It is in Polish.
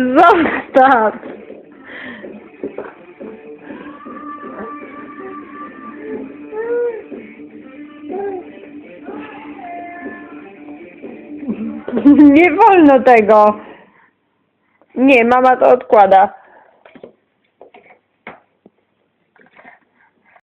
Zostaw! Nie wolno tego. Nie, mama to odkłada.